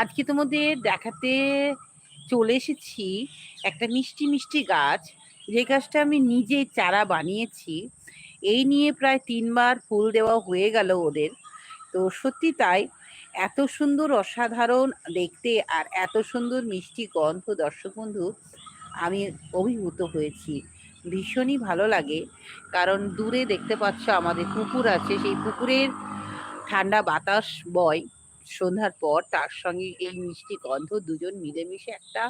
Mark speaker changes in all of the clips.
Speaker 1: আজকে তোমাদের দেখাতে চলে এসেছি একটা মিষ্টি মিষ্টি গাছ। যে গাছটা আমি নিজে চারা বানিয়েছি, এই নিয়ে প্রায় তিনবার ফুল দেওয়া হয়ে গেল ওদের। তো সত্যি তাই, এত সুন্দর অসাধারণ দেখতে আর এত সুন্দর মিষ্টি গন্ধ, দর্শক বন্ধু, আমি অভিভূত হয়েছি। ভীষণই ভালো লাগে, কারণ দূরে দেখতে পাচ্ছ আমাদের পুকুর আছে, সেই পুকুরের ঠান্ডা বাতাস বয়। সন্ধ্যার পর তার সঙ্গে এই মিষ্টি গন্ধ দুজন মিলেমিশে একটা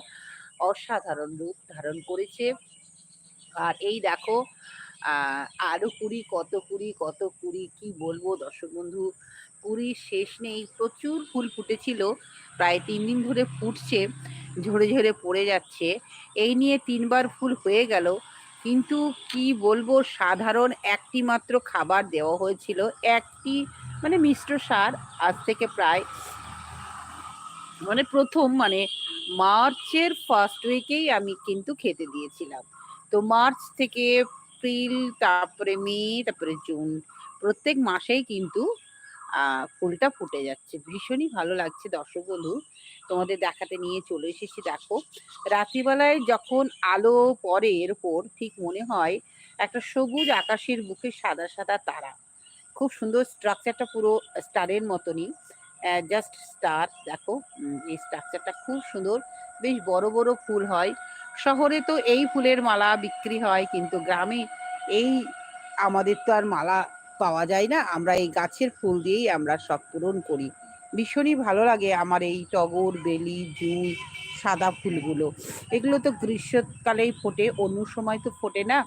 Speaker 1: অসাধারণ রূপ ধারণ করেছে। আর এই দেখো আরও কুড়ি, কত কুড়ি কত কুড়ি, কি বলব দর্শক বন্ধু? কুড়ির শেষ নেই, প্রচুর ফুল ফুটেছিল, প্রায় তিন দিন ধরে ফুটছে, ঝরে ঝরে পড়ে যাচ্ছে। এই নিয়ে তিনবার ফুল হয়ে গেল, কিন্তু কি বলব, সাধারণ একটি মাত্র খাবার দেওয়া হয়েছিল, একটি মানে মিশ্র সার আজ থেকে প্রায় মানে প্রথম মানে মার্চের ফার্স্ট উইকেই আমি কিন্তু খেতে দিয়েছিলাম। তো মার্চ থেকে এপ্রিল, তারপরে মে, তারপরে জুন প্রত্যেক মাসেই কিন্তু ফুলটা ফুটে যাচ্ছে। ভীষণই ভালো লাগছে দর্শক বন্ধু। তোমাদের দেখাতে নিয়ে চলে এসেছি, দেখো। রাত্রিবেলায় যখন আলো পড়ে এর উপর ঠিক মনে হয় একটা সবুজ আকাশের বুকে সাদা সাদা তারা। খুব সুন্দর স্ট্রাকচারটা পুরো স্টারের মতনই। জাস্ট স্টার দেখো এই স্ট্রাকচারটা খুব সুন্দর। বেশ বড় বড় ফুল হয়। শহরে তো এই ফুলের মালা বিক্রি হয়, কিন্তু গ্রামে এই আমাদের তো আর মালা পাওয়া যায় না। আমরা এই গাছের ফুল দিয়েই আমরা সব পূরণ করি। ভীষণই ভালো লাগে আমার এই টগর, বেলি জুঁই সাদা ফুলগুলো। এগুলো তো গ্রীষ্মকালেই ফোটে, অন্য সময় তো ফোটে না।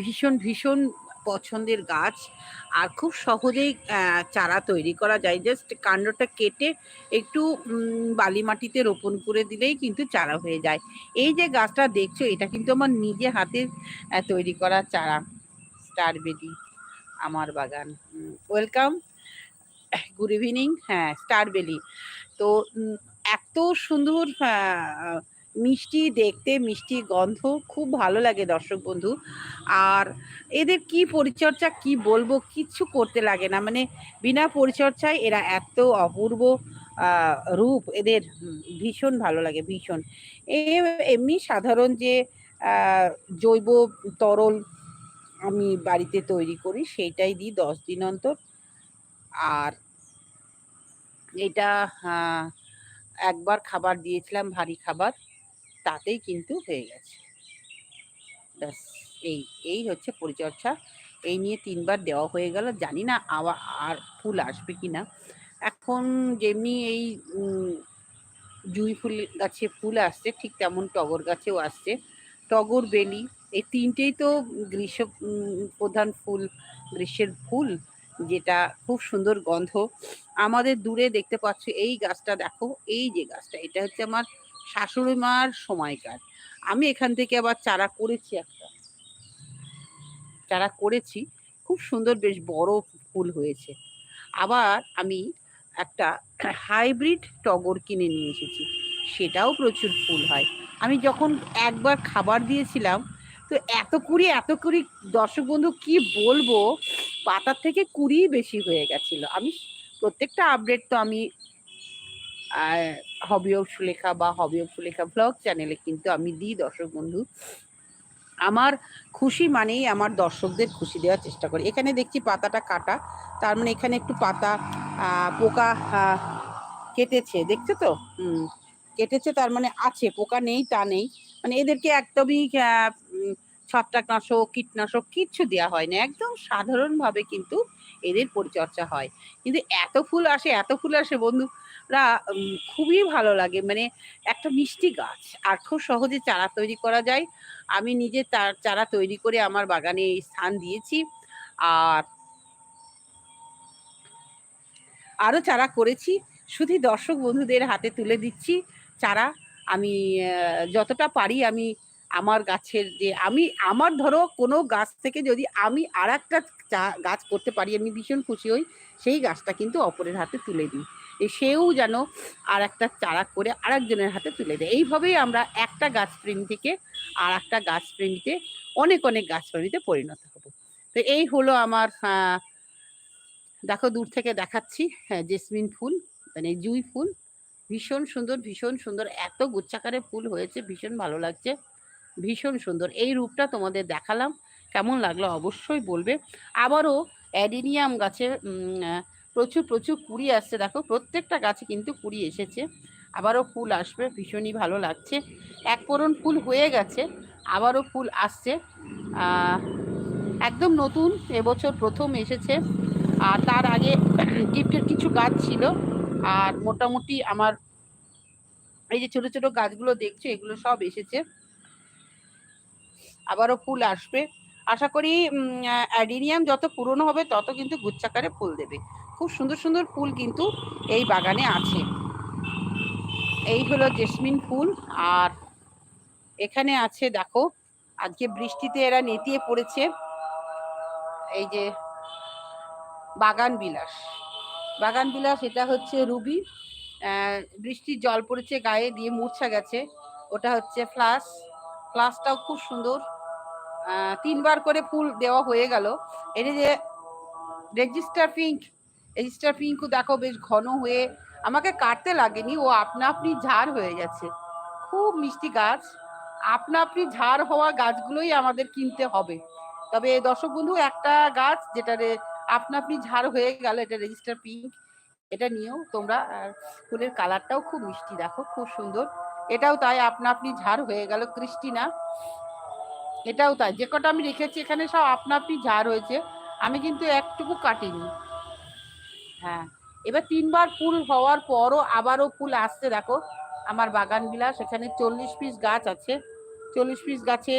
Speaker 1: ভীষণ ভীষণ পছন্দের গাছ আর খুব সহজেই চারা তৈরি করা যায়। জাস্ট কাণ্ডটা কেটে একটু বালি মাটিতে রোপণ করে দিলেই কিন্তু চারা হয়ে যায়। এই যে গাছটা দেখছ এটা কিন্তু আমার নিজে হাতে তৈরি করা চারা। স্টার বেলি আমার বাগান। ওয়েলকাম গুড ইভিনিং হ্যাঁ স্টার বেলি তো এত সুন্দর আহ, মিষ্টি দেখতে, মিষ্টি গন্ধ খুব ভালো লাগে দর্শক বন্ধু। আর এদের কি পরিচর্যা, কি বলব কিচ্ছু করতে লাগে না। মানে বিনা পরিচর্যায় এরা এত অপূর্ব রূপ এদের ভীষণ ভালো লাগে, ভীষণ। এ- এমনি সাধারণ যে জৈব তরল আমি বাড়িতে তৈরি করি, সেইটাই দিই দশ দিন অন্তর। আর এটা একবার খাবার দিয়েছিলাম, ভারী খাবার। তাতেই কিন্তু হয়ে গেছে। ব্যাস, এই এই হচ্ছে পরিচর্যা। এই নিয়ে তিনবার দেওয়া হয়ে গেল। জানি না আবার আর ফুল আসবে কি না। এখন যেমনি এই জুঁই ফুল গাছে ফুল আসছে, ঠিক তেমন টগর গাছেও আসছে। টগর বেলি, এই তিনটেই তো গ্রীষ্ম প্রধান ফুল, গ্রীষ্মের ফুল, যেটা খুব সুন্দর গন্ধ। আমাদের দূরে দেখতে পাচ্ছ, এই গাছটা দেখো, এই যে গাছটা, এটা হচ্ছে আমার শাশুড়ি মার সময়কার আমি এখান থেকে আবার চারা করেছি একটা। চারা করেছি, খুব সুন্দর বেশ বড় ফুল হয়েছে। আবার আমি একটা হাইব্রিড টগর কিনে নিয়ে এসেছি, সেটাও প্রচুর ফুল হয়। আমি যখন একবার খাবার দিয়েছিলাম, তো এত কুড়ি এত কুড়ি, দর্শক বন্ধু, কি বলব? পাতার থেকে কুড়ি বেশি হয়ে গেছিল। আমি প্রত্যেকটা আপডেট তো আমি হবি অফ সুলেখা বা হবি অফ সুলেখা ব্লগ চ্যানেলে কিন্তু আমি দিই, দর্শক বন্ধু। আমার খুশি মানেই আমার দর্শকদের খুশি দেওয়ার চেষ্টা করি। এখানে দেখছি পাতাটা কাটা, তার মানে এখানে একটু পাতা পোকা কেটেছে, দেখছ তো? হুম, কেটেছে তার মানে আছে, পোকা নেই, তা নেই। মানে এদেরকে একদমই ছত্রাকনাশক, কীটনাশক কিচ্ছু দেওয়া হয় না। একদম সাধারণভাবে কিন্তু এদের পরিচর্যা হয়। কিন্তু এত ফুল আসে, এত ফুল আসে বন্ধুরা উম, খুবই ভালো লাগে। মানে একটা মিষ্টি গাছ। আর খুব সহজে চারা তৈরি করা যায়। আমি নিজে তার চারা তৈরি করে আমার বাগানে স্থান দিয়েছি। আর আরও চারা করেছি। শুধু দর্শক বন্ধুদের হাতে তুলে দিচ্ছি চারা। আমি যতটা পারি আমি আমার গাছের যে আমি আমার ধরো কোনো গাছ থেকে যদি আমি আর একটা গাছ করতে পারি আমি ভীষণ খুশি হই। সেই গাছটা কিন্তু অপরের হাতে তুলে দিই। সেও যেন আর একটা চারা করে আরেকজনের হাতে তুলে দেয়। এইভাবেই আমরা একটা গাছ থেকে আর একটা গাছ প্রেমীতে, অনেক অনেক গাছ প্রেমীতে পরিণত হব। তো এই হলো আমার দেখো দূর থেকে দেখাচ্ছি হ্যাঁ জেসমিন ফুল মানে জুই ফুল। ভীষণ সুন্দর ভীষণ সুন্দর, এত গুচ্ছাকারে ফুল হয়েছে, ভীষণ ভালো লাগছে, ভীষণ সুন্দর। এই রূপটা তোমাদের দেখালাম, কেমন লাগল অবশ্যই বলবে। আবারও অ্যাডিনিয়াম গাছে প্রচুর প্রচুর কুড়ি আসছে। দেখো, প্রত্যেকটা গাছে কিন্তু কুড়ি এসেছে। আবারও ফুল আসবে, ভীষণই ভালো লাগছে। এক পরন ফুল হয়ে গেছে, আবারও ফুল আসছে। একদম নতুন, এবছর প্রথম এসেছে। আর তার আগে গিফটের কিছু গাছ ছিল। আর মোটামুটি আমার এই যে ছোট ছোট গাছগুলো দেখছ, এগুলো সব এসেছে। আবারও ফুল আসবে। আশা করি অ্যাডিনিয়াম যত পুরনো হবে, তত কিন্তু গুচ্ছাকারে ফুল দেবে। খুব সুন্দর সুন্দর ফুল কিন্তু এই বাগানে আছে। এই হলো জেসমিন ফুল আর এখানে আছে দেখো, আজকে বৃষ্টিতে এরা নেতিয়ে পড়েছে। এই যে বাগান বিলাস। বাগান বিলাস, এটা হচ্ছে রুবি। বৃষ্টির জল পড়েছে গায়ে দিয়ে মূর্ছা গেছে। ওটা হচ্ছে ফ্লাস। ফ্লাসটাও খুব সুন্দর। তিনবার করে ফুল দেওয়া হয়ে গেল। এটা যে রেজিস্টার পিঙ্ক রেজিস্টার পিঙ্কও দেখো বেশ ঘন হয়ে আমাকে কাটতে লাগেনি। ও আপনা আপনি ঝাড় হয়ে গেছে। খুব মিষ্টি গাছ। আপনা আপনি ঝাড় হওয়া গাছগুলোই আমাদের কিনতে হবে। তবে দর্শক বন্ধু, একটা গাছ যেটা রে আপনা আপনি ঝাড় হয়ে গেল, এটা রেজিস্টার পিঙ্ক এটা নিয়েও তোমরা। আর ফুলের কালারটাও খুব মিষ্টি, দেখো খুব সুন্দর। এটাও তাই, আপনা আপনি ঝাড় হয়ে গেল ক্রিস্টিনা এটাও তাই, যে কটা আমি রেখেছি এখানে সব আপনা আপনি ঝাড় হয়েছে। আমি কিন্তু একটুকু কাটিনি। হ্যাঁ। এবার তিনবার ফুল হওয়ার পরও আবারও ফুল আসছে, দেখো। আমার বাগান বিলাস এখানে চল্লিশ পিস গাছ আছে। চল্লিশ পিস গাছে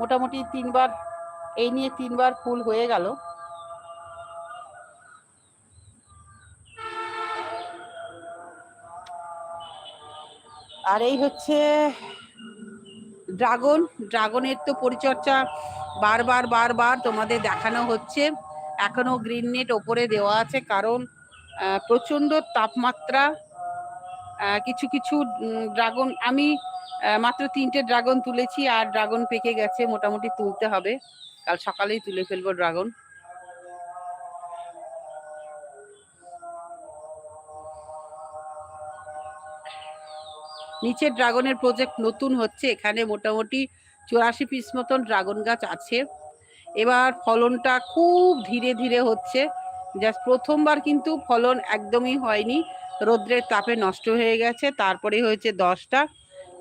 Speaker 1: মোটামুটি তিনবার, এই নিয়ে তিনবার ফুল হয়ে গেল। আর এই হচ্ছে ড্রাগন। ড্রাগনের তো পরিচর্যা বারবার বারবার তোমাদের দেখানো হচ্ছে। এখনও গ্রিন নেট ওপরে দেওয়া আছে কারণ প্রচণ্ড তাপমাত্রা কিছু কিছু ড্রাগন আমি মাত্র তিনটে ড্রাগন তুলেছি আর ড্রাগন পেকে গেছে, মোটামুটি তুলতে হবে। কাল সকালেই তুলে ফেলব ড্রাগন নিচের ড্রাগনের প্রজেক্ট নতুন হচ্ছে, এখানে মোটামুটি চুরাশি পিস মতন ড্রাগন গাছ আছে। এবার ফলনটা খুব ধীরে ধীরে হচ্ছে। জাস্ট প্রথমবার কিন্তু ফলন একদমই হয়নি। রৌদ্রের তাপে নষ্ট হয়ে গেছে। তারপরে হয়েছে দশটা।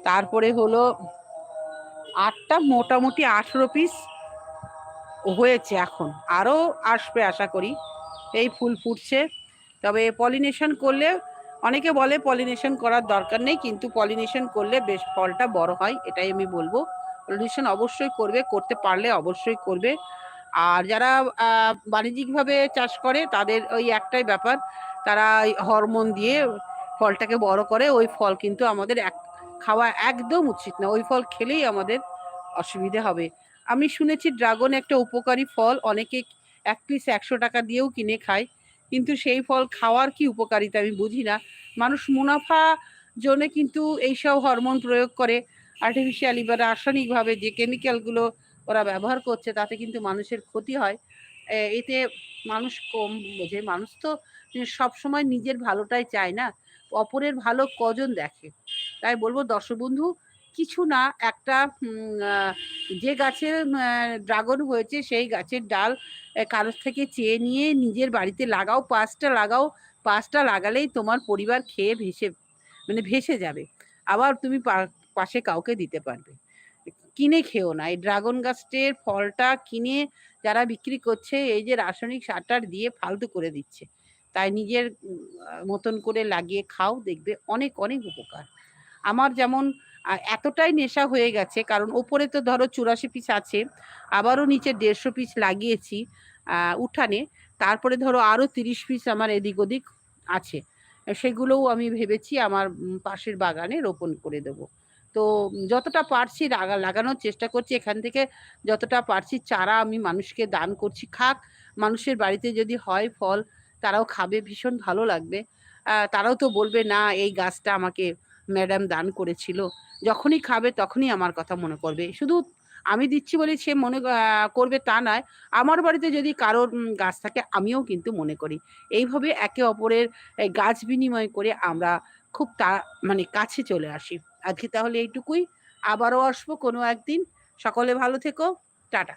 Speaker 1: তারপরে হলো আটটা, মোটামুটি আঠেরো পিস হয়েছে এখন। আরও আসবে আশা করি। এই ফুল ফুটছে। তবে পলিনেশন করলে, অনেকে বলে পলিনেশন করার দরকার নেই, কিন্তু পলিনেশন করলে বেশ ফলটা বড় হয়, এটাই আমি বলব। পলিনেশন অবশ্যই করবে, করতে পারলে অবশ্যই করবে। আর যারা বাণিজ্যিকভাবে চাষ করে, তাদের ওই একটাই ব্যাপার, তারা হরমোন দিয়ে ফলটাকে বড় করে, ওই ফল কিন্তু আমাদের এক, খাওয়া একদম উচিত না। ওই ফল খেলেই আমাদের অসুবিধে হবে। আমি শুনেছি ড্রাগন একটা উপকারী ফল, অনেকে এক পিস একশো টাকা দিয়েও কিনে খায়, কিন্তু সেই ফল খাওয়ার কি উপকারিতা আমি বুঝি না। মানুষ মুনাফা জন্য কিন্তু এইসব হরমোন প্রয়োগ করে। আর্টিফিশিয়ালি বা রাসায়নিকভাবে যে কেমিক্যালগুলো ওরা ব্যবহার করছে, তাতে কিন্তু মানুষের ক্ষতি হয়। এতে মানুষ কম বোঝে। মানুষ তো সব সময় নিজের ভালোটাই চায় না, অপরের ভালো কজন দেখে? তাই বলব, দর্শক বন্ধু, কিছু না, একটা যে গাছের ড্রাগন হয়েছে, সেই গাছের ডাল কারোর থেকে চেয়ে নিয়ে নিজের বাড়িতে লাগাও, পাঁচটা লাগাও, পাঁচটা লাগালেই তোমার পরিবার খেয়ে ভেসে মানে ভেসে যাবে। আবার তুমি পাশে কাউকে দিতে পারবে। কিনে খেও না। এই ড্রাগন গাছের ফলটা কিনে যারা বিক্রি করছে, এই যে রাসায়নিক সারটার দিয়ে ফালতু করে দিচ্ছে, তাই নিজের মতন করে লাগিয়ে খাও, দেখবে অনেক অনেক উপকার। আমার যেমন এতটাই নেশা হয়ে গেছে, কারণ ওপরে তো ধরো চুরাশি পিস আছে, আবারও নিচে দেড়শো পিস লাগিয়েছি উঠানে, তারপরে ধরো আরও তিরিশ পিস আমার এদিক ওদিক আছে, সেগুলোও আমি ভেবেছি আমার পাশের বাগানে রোপণ করে দেবো। তো যতটা পারছি লাগানোর চেষ্টা করছি। এখান থেকে যতটা পারছি চারা আমি মানুষকে দান করছি। খাক, মানুষের বাড়িতে যদি হয় ফল, তারাও খাবে, ভীষণ ভালো লাগবে। তারাও তো বলবে, না, এই গাছটা আমাকে ম্যাডাম দান করেছিল। যখনই খাবে, তখনই আমার কথা মনে করবে। শুধু আমি দিচ্ছি বলে সে মনে করবে তা নয়, আমার বাড়িতে যদি কারোর গাছ থাকে, আমিও কিন্তু মনে করি। এইভাবে একে অপরের গাছ বিনিময় করে আমরা খুব তা মানে কাছে চলে আসি। আজকে তাহলে এইটুকুই। আবারও আসব কোনো একদিন। সকলে ভালো থেকো। টাটা।